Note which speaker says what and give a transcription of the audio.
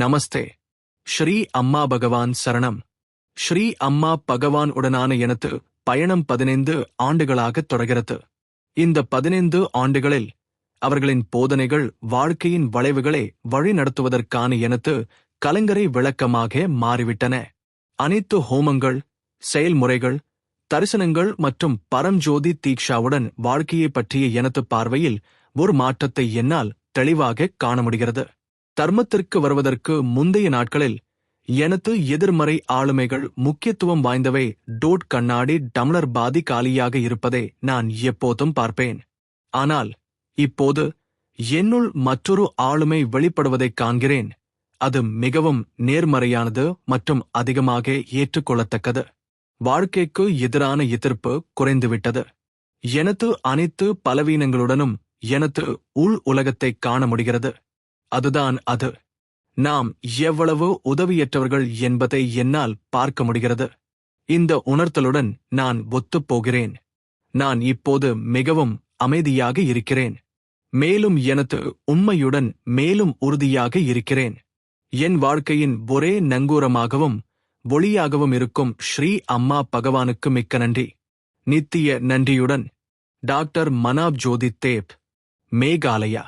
Speaker 1: நமஸ்தே. ஸ்ரீ அம்மா பகவான் சரணம். ஸ்ரீ அம்மா பகவான் உடனான எனது பயணம் பதினைந்து ஆண்டுகளாக தொடர்கிறது. இந்த பதினைந்து ஆண்டுகளில் அவர்களின் போதனைகள் வாழ்க்கையின் வளைவுகளை வழிநடத்துவதற்கான எனது கலங்கரை விளக்கமாக மாறிவிட்டன. அனைத்து ஹோமங்கள் செயல்முறைகள் தரிசனங்கள் மற்றும் பரம்ஜோதி தீக்ஷாவுடன் வாழ்க்கையை பற்றிய எனது பார்வையில் ஒரு மாற்றத்தை என்னால் தெளிவாக காண முடிகிறது. தர்மத்திற்கு வருவதற்கு முந்தைய நாட்களில் எனது எதிர்மறை ஆளுமைகள் முக்கியத்துவம் வாய்ந்தவை டோட் கண்ணாடி டம்ளர் பாதி காலியாக இருப்பதை நான் எப்போதும் பார்ப்பேன். ஆனால் இப்போது என்னுள் மற்றொரு ஆளுமை வெளிப்படுவதைக் காண்கிறேன். அது மிகவும் நேர்மறையானது மற்றும் அதிகமாக ஏற்றுக்கொள்ளத்தக்கது. வாழ்க்கைக்கு எதிரான எதிர்ப்பு குறைந்துவிட்டது. எனது அனைத்து பலவீனங்களுடனும் எனது உள் உலகத்தை காண முடிகிறது. அதுதான் அது. நாம் எவ்வளவு உதவியற்றவர்கள் என்பதை என்னால் பார்க்க முடிகிறது. இந்த உணர்த்தலுடன் நான் ஒத்துப் போகிறேன் நான் இப்போது மிகவும் அமைதியாக இருக்கிறேன். மேலும் எனது உண்மையுடன் மேலும் உறுதியாக இருக்கிறேன். என் வாழ்க்கையின் ஒரே நங்கூரமாகவும் ஒளியாகவும் இருக்கும் ஸ்ரீ அம்மா பகவானுக்கு மிக்க நன்றி. நித்திய நன்றியுடன் டாக்டர் மனாப் ஜோதி தேப் மேகாலயா.